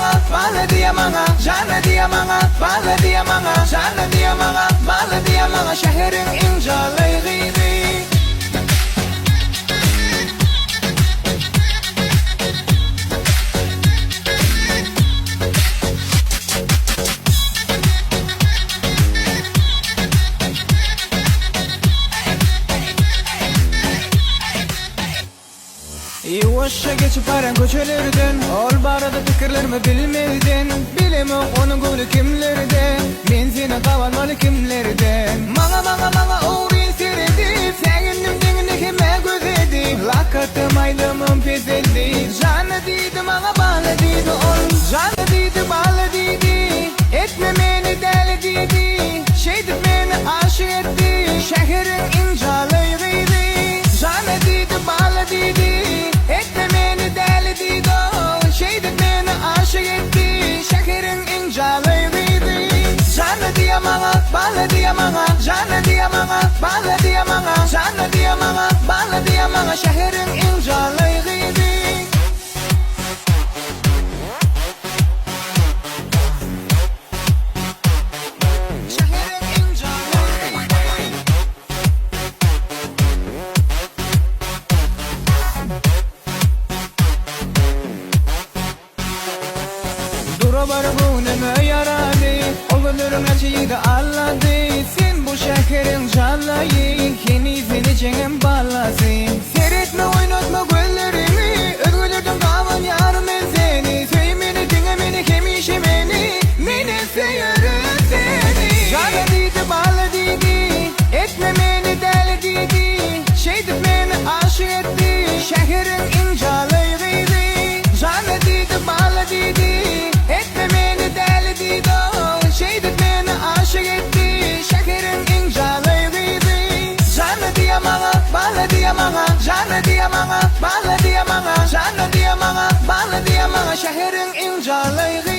Bana, balı diye bana Canı diye bana, balı diye bana Canı diye bana, balı diye bana Şehrin incalıydı Yavaşça geçip paran köçelerdin Ol barada fikirlerimi bilmedin Bilim yok onun gülü kimlerde? Men seni kavalmalı kimlerden Bana bana bana uğrayın seyredip Segindim dengini kime gözedip Lakatım aylımım pezeldi. Canı diydi bana يا ماما بلدي يا ماما جلدي يا ماما بلدي يا ماما جلدي يا ماما بلدي يا ماما شهر إن جالي غيبي Dura barbunum yara neme yaradı Oğulların acıyı da anladı Sen bu şehrin canlayı. Yeni seni cengen Jana dia ang mga Baladi ang mga Janadi ang mga Baladi ang mga Syahiring injalay